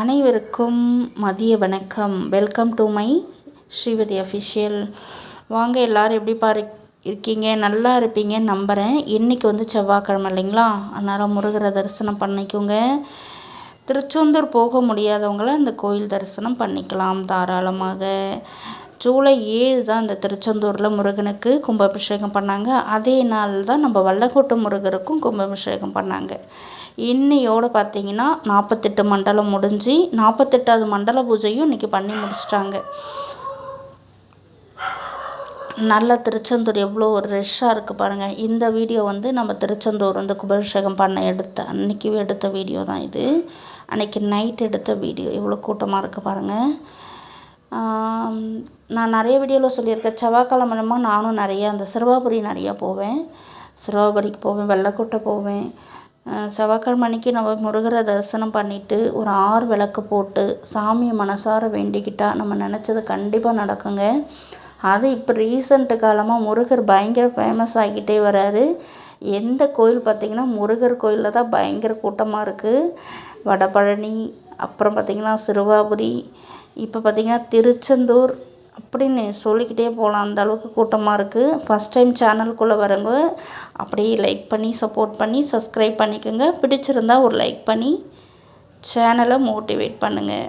அனைவருக்கும் மதிய வணக்கம். Welcome to my Srivathi official வாங்க எல்லோரும் எப்படி பாரு இருக்கீங்க? நல்லா இருப்பீங்க நம்புகிறேன் இன்றைக்கி வந்து செவ்வாய்க்கிழமை இல்லைங்களா? அதனால் முருகரை தரிசனம் பண்ணிக்கோங்க. திருச்செந்தூர் போக முடியாதவங்கள இந்த கோயில் தரிசனம் பண்ணிக்கலாம் தாராளமாக. ஜூலை ஏழு தான் இந்த திருச்செந்தூரில் முருகனுக்கு கும்பாபிஷேகம் பண்ணாங்க. அதே நாள் தான் நம்ம வல்லக்கோட்டை முருகருக்கும் கும்பாபிஷேகம் பண்ணாங்க. இன்னையோடு பார்த்தீங்கன்னா நாற்பத்தெட்டு மண்டலம் முடிஞ்சு நாற்பத்தெட்டாவது மண்டல பூஜையும் இன்றைக்கி பண்ணி முடிச்சிட்டாங்க. நல்ல திருச்செந்தூர் எவ்வளோ ஒரு ரெஷ்ஷாக இருக்குது பாருங்கள் இந்த வீடியோ வந்து நம்ம திருச்செந்தூர் வந்து குபாபிஷேகம் பண்ண எடுத்த அன்றைக்கி எடுத்த வீடியோ தான் இது. அன்றைக்கி நைட் எடுத்த வீடியோ. எவ்வளோ கூட்டமாக இருக்குது பாருங்கள் நான் நிறைய வீடியோவில் சொல்லியிருக்கேன். செவ்வாய்க்கிழமை நானும் நிறையா அந்த சிறுவாபுரி நிறையா போவேன். சிறுவாபுரிக்கு போவேன் வெள்ளைக்கோட்டை போவேன். செவ்வாய்க்கிழம அன்றைக்கி நம்ம முருகரை தரிசனம் பண்ணிவிட்டு ஒரு ஆறு விளக்கு போட்டு சாமியை மனசார வேண்டிக்கிட்டால் நம்ம நினச்சது கண்டிப்பாக நடக்குங்க. அது இப்போ ரீசண்ட்டு காலமாக முருகர் பயங்கர ஃபேமஸ் ஆகிக்கிட்டே வராரு. எந்த கோயில் பார்த்திங்கன்னா முருகர் கோயிலில் தான் பயங்கர கூட்டமாக இருக்குது வடபழனி அப்புறம் பார்த்திங்கன்னா சிறுவாபுரி இப்போ பார்த்திங்கன்னா திருச்செந்தூர் அப்படின்னு சொல்லிக்கிட்டே போகலாம். அந்த அளவுக்கு கூட்டமாக இருக்குது ஃபஸ்ட் டைம் சேனலுக்குள்ளே வரவங்க அப்படியே லைக் பண்ணி சப்போர்ட் பண்ணி சப்ஸ்கிரைப் பண்ணிக்கோங்க. பிடிச்சிருந்தா ஒரு லைக் பண்ணி சேனலை மோட்டிவேட் பண்ணுங்கள்